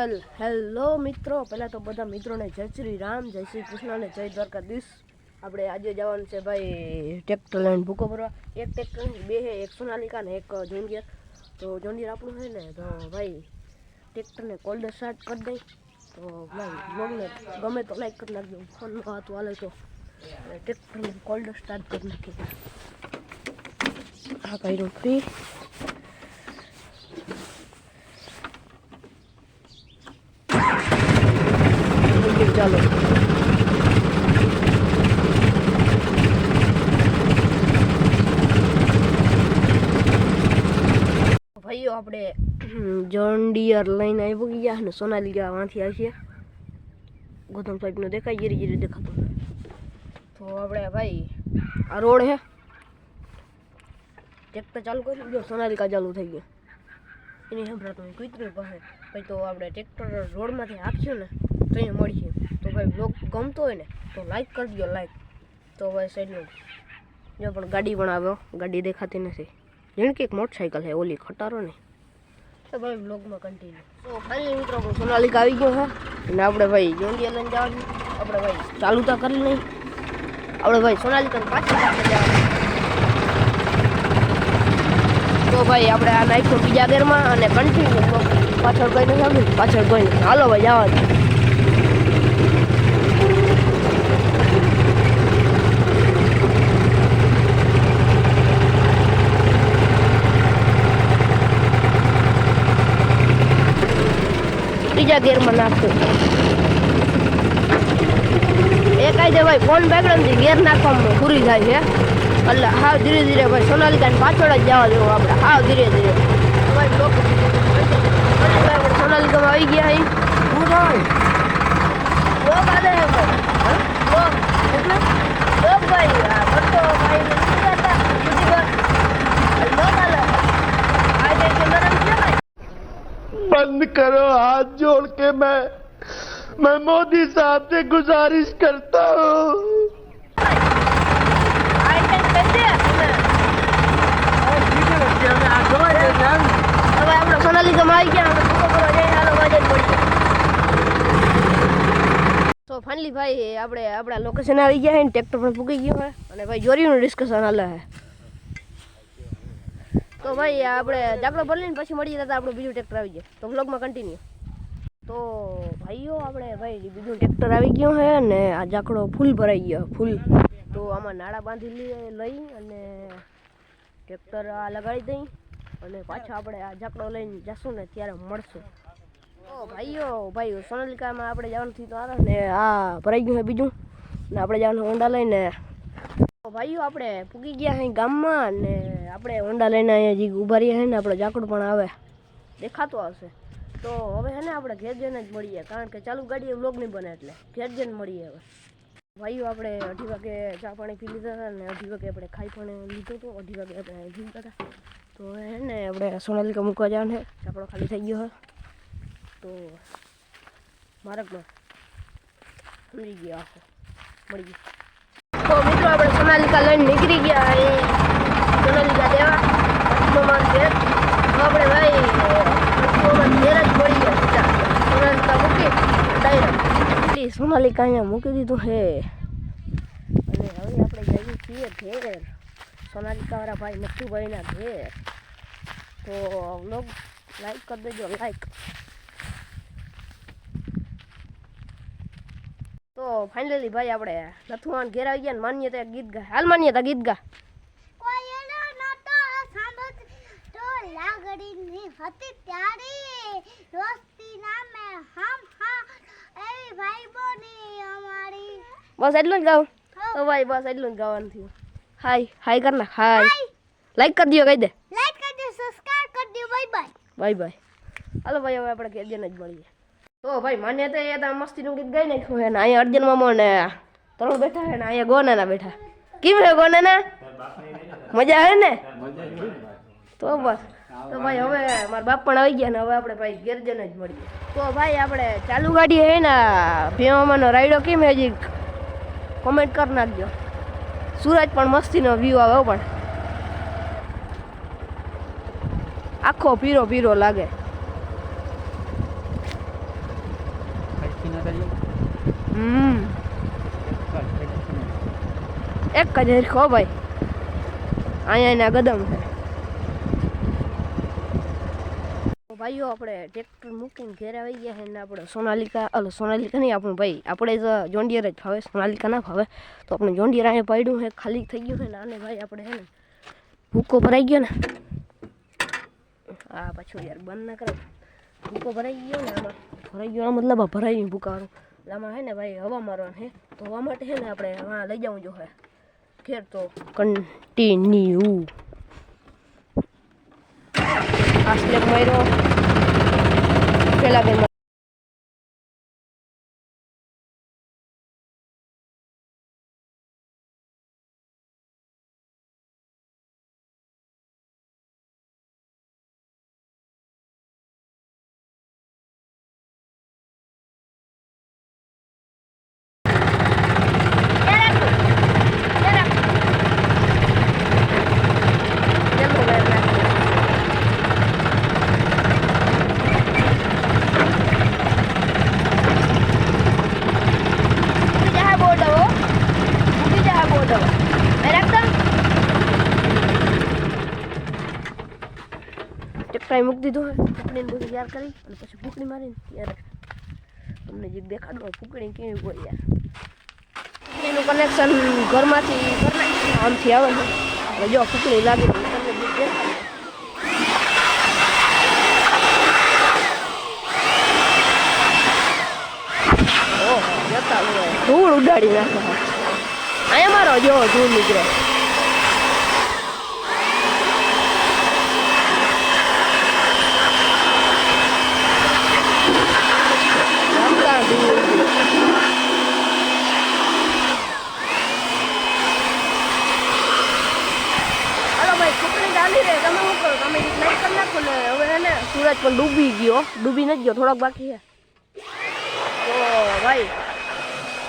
વેલ hello મિત્રો. પહેલાં તો બધા મિત્રોને જય શ્રી રામ, જય શ્રી કૃષ્ણ અને જય દ્વારકાધીશ. આપણે આજે જવાનું છે ભાઈ ટ્રેક્ટર લઈને ભૂકો ભરવા. એક ટ્રેક્ટર બે હે એક સોનાલિકા ને એક જોનગીર તો જોનગીર આપણું છે ને, તો ભાઈ ટ્રેક્ટરને કોલ્ડ સ્ટાર્ટ કરી દઈ. તો ભાઈ બ્લોગને ગમે તો લાઈક કરી નાખજો ફોનમાં હાથ વાલે તો. ટ્રેક્ટરને કોલ્ડ સ્ટાર્ટ કરી નાખી આ કર્યું ફ્રી ચાલો. ભાઈઓ, આપણે જોન ડિયર લઈને આવી ગયા અને સોનાલિકા વાંથી આવીએ ગૌતમ સાહેબનો દેખાય જીરી જીરી દેખાતો તો આપણે ભાઈ, આ રોડ હે. ટ્રેક્ટર ચાલુ કરી દીધો સોનાલિકા ચાલુ થઈ ગયો. એની સંભળાતું કૂતરી પાસે. ભાઈ, તો આપણે ટ્રેક્ટર રોડમાંથી આપ્યું ને. તો અહીંયા મળીએ. તો ભાઈ બ્લોગ ગમતો હોય ને, તો લાઈક કરી દો લાઈક તો ભાઈ સાઈડનું જો પણ ગાડી પણ આવ્યો ગાડી દેખાતી નથી. જેણ કે એક મોટરસાઇકલ છે, ઓલી ખટારો ને. તો ભાઈ બ્લોગમાં કન્ટિન્યુ તો ફાઇનલી મિત્રો આપણું સોનાલિકા આવી ગયો છે. અને આપણે ભાઈ, જોંડિયા લઈને જવાનું. આપણે ભાઈ, ચાલુ તો કરી નહીં આપણે ભાઈ સોનાલિકા પાછળ આપણે જવાનું. તો ભાઈ, આપણે આ નાખ્યું બીજા ગેરમાં અને કન્ટિન્યુ પાછળ કોઈ નથી આવ્યું પાછળ કોઈ નથી. હાલો ભાઈ જવા બીજા ગેરમાં નાખતું એ કાંઈ દે ભાઈ ફોન બેકગ્રાઉન્ડથી ગેર નાખવામાં પૂરી થાય છે. એટલે હાવ ધીરે ધીરે ભાઈ સોનાલિકાને પાછળ જ જવા દેવું આપણે. હાવ ધીરે ધીરે. સોનાલિકામાં આવી ગયા ભાઈ હા? લોક એટલે લોક ભાઈ આ ભટ્ટો ભાઈ ને શું હતા યુટ્યુબર લોક આલે આ જે કે નરમ છે ભાઈ बंद करो हाथ जोड़ के मैं मैं मोदी साहब से गुजारिश करता हूँ આ ટેન્ક કરી દે તમે હવે આપણે સોનાલિકામાં આવી ગયા આપણે ભૂકો કરવા જઈને હાલો વાજે પડી તો ફાઇનલી ભાઈ આપણે આપણા લોકેશન આવી ગયા છે ને ટ્રેક્ટર પણ પૂકી ગયું છે અને ભાઈ જોરીનું ડિસ્કશન હાલે છે તો ભાઈ, આપણે જાકડો ભરીને પછી મળી જતા આપણું બીજું ટ્રેક્ટર આવી જાય તો વ્લોગમાં કન્ટિન્યુ તો ભાઈઓ, આપણે ભાઈ, બીજું ટ્રેક્ટર આવી ગયું છે ને આ જાકડો ફૂલ ભરાઈ ગયો ફૂલ. તો આમાં નાળા બાંધી લઈ લઈ અને ટ્રેક્ટર આ લગાડી દઈ અને પાછા આપણે આ જાકડો લઈને જશું ને ત્યારે મળશું. તો ભાઈઓ ભાઈ સોનાલિકામાં આપણે જવાનું થયું તો આવે ને આ ભરાઈ ગયું છે બીજું. ને આપણે જવાનું હોન્ડા લઈને. ભાઈઓ, આપણે પૂગી ગયા છે ગામમાં ને આપણે હોન્ડા લઈને અહીંયા જે ઊભા રહ્યા ને, આપણો જાકડ પણ આવે. દેખાતો આવશે. તો હવે છે ને આપણે ઘેર જઈને જ મળીએ, કારણ કે ચાલુ ગાડીએ વ્લોગ નહીં બને એટલે. ઘેર જઈને મળીએ હવે. ભાઈઓ આપણે અઢી વાગે ચા પાણી પી લીધા હતા ને અઢી વાગે આપણે ખાઈ પણ લીધું હતું, અઢી વાગે આપણે જીવતા હતા. તો છે ને આપણે સોનાલિકા મૂકવા જવાનું છે. ચાકડો ખાલી થઈ ગયો તો મારકમાં સમજી ગયા આખો મળી ગયું. તો મિત્રો, આપણે સોનાલિકા લઈને નીકળી ગયા અહીં સોનાલિકા દેવા. પશ્ચિમમાં ઘેર તો આપણે ભાઈ પશ્ચિમમાં ઘેર જ મળી ગયા સીધા. મૂકી, ડાયરેક્ટ. સોનાલિકા અહીંયા મૂકી દીધું હે અને હવે આપણે જઈએ છીએ ઘેર. સોનાલિકાવાળા ભાઈ નથુભાઈના ઘેર. તો વ્લોગ લાઈક કરી દેજો લાઈક તો ફાઇનલી ભાઈ આપણે નથુવાન ઘેર આવી ગયા ને માન્યતા ગીત ગા હાલ માન્યતા ગીત ગા. હતી ત્યારે દોસ્તી નામે હમ હા એવી ભાઈ બોની અમારી બસ એટલું જ ગાઉં તો ભાઈ બસ એટલું જ ગાવાનું થયું હાય હાય કર નાખ હાય લાઈક કરી દો કહી દે લાઈક કરજો સબસ્ક્રાઇબ કરજો બાય બાય બાય બાય હાલો ભાઈ હવે આપણે ઘેર જઈને જ મળીએ। તો ભાઈ માન્યતા એ તો મસ્તીનું ગીત ગાઈ નાખ્યું છે ને અહીંયા અર્જુન મામો ને ત્રણ બેઠા છે ને અહીંયા ગોનાના બેઠા. કેમ છે ગોનાના? મજા આવે ને? તો બસ. તો ભાઈ હવે મારા બાપ પણ આવી ગયા ને હવે આપણે ભાઈ ગેરજન જ મળીએ. તો ભાઈ આપણે ચાલુ ગાડી હે ને ભીમામાનો રાયડો કેમ હજી? કોમેન્ટ કરી નાખજો. સુરત પણ મસ્તીનો વ્યૂ આવે પણ. આખો પીરો પીરો લાગે. હમ. એક જ હરખો ભાઈ. અહીંયા એના ગદમ છે તો ભાઈઓ આપણે ટ્રેક્ટર મૂકીને ઘેર આવી ગયા છે ને આપણે સોનાલિકા, અલો, સોનાલિકા નહીં, આપણું ભાઈ. આપણે જ જોન્ડિયર જ ફાવે, સોનાલિકા ના ફાવે. તો આપણે જોન્ડિયર આને પડ્યું છે, ખાલી થઈ ગયું છે ને આને ભાઈ આપણે છે ને ભૂકો ભરાઈ ગયો ને. હા પાછું યાર બંધ ના કરે ભૂકો ભરાઈ ગયો ને આમાં. ભરાઈ ગયો મતલબ ભરાઈ ગયું ભૂકાવાનું. એટલે આમાં છે ને ભાઈ હવા મારવાનું છે. તો હવા માટે છે ને આપણે હા લઈ જવું જો હે ઘેર તો કન્ટિન્યુ આ સ્લેબ માર્યો. પેલા બેન કેમ હો ગયા પેલા? ઉડી જા બોર્ડ હવે ઉડી જા બોર્ડ હવે મેં રાખતા ટેક્ટરાઈ મૂકી દીધું ફૂકડીને બધું તૈયાર કરી, અને પછી ફૂકડી મારીને ત્યારે તમને જે દેખાડો ફૂકડી કેવી હોય યાર. ફૂકડીનું કનેક્શન ઘરમાંથી આમથી આવે ને હવે જો ફૂકડી લાગે તમને બધું દેખાડો ધૂળ ઉડાડી નાખે. અહીંયા મારો જો ધૂળ નીકળે રમતા ધૂળ ઉડે. હાલો ભાઈ છોકરી ચાલી રહે તમે શું કરો તમે લાઈટ કરી નાખો ને હવે ને સૂરજ પણ ડૂબી ગયો. ડૂબી નથી ગયો, થોડોક બાકી છે. તો ભાઈ,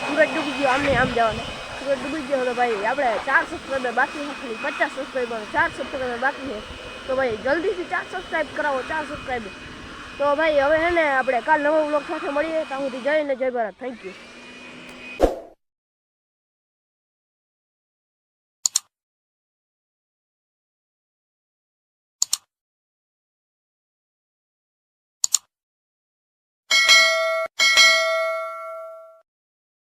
સુરજ ડૂબી ગયો આમને આમ જવાનું. સુરજ ડૂબી ગયો તો ભાઈ, આપણે ચાર સબસ્ક્રાઈબર બાકી છે, ખાલી પચાસ સબસ્ક્રાઈબર ચાર સબસ્ક્રાઈબર બાકી છે. તો ભાઈ, જલ્દીથી ચાર સબસ્ક્રાઈબ કરાવો, ચાર સબસ્ક્રાઈબર તો ભાઈ, હવે હે ને આપણે કાલ નવો બ્લોગ સાથે મળીએ. ત્યાં સુધી જઈને જય ભારત. Thank you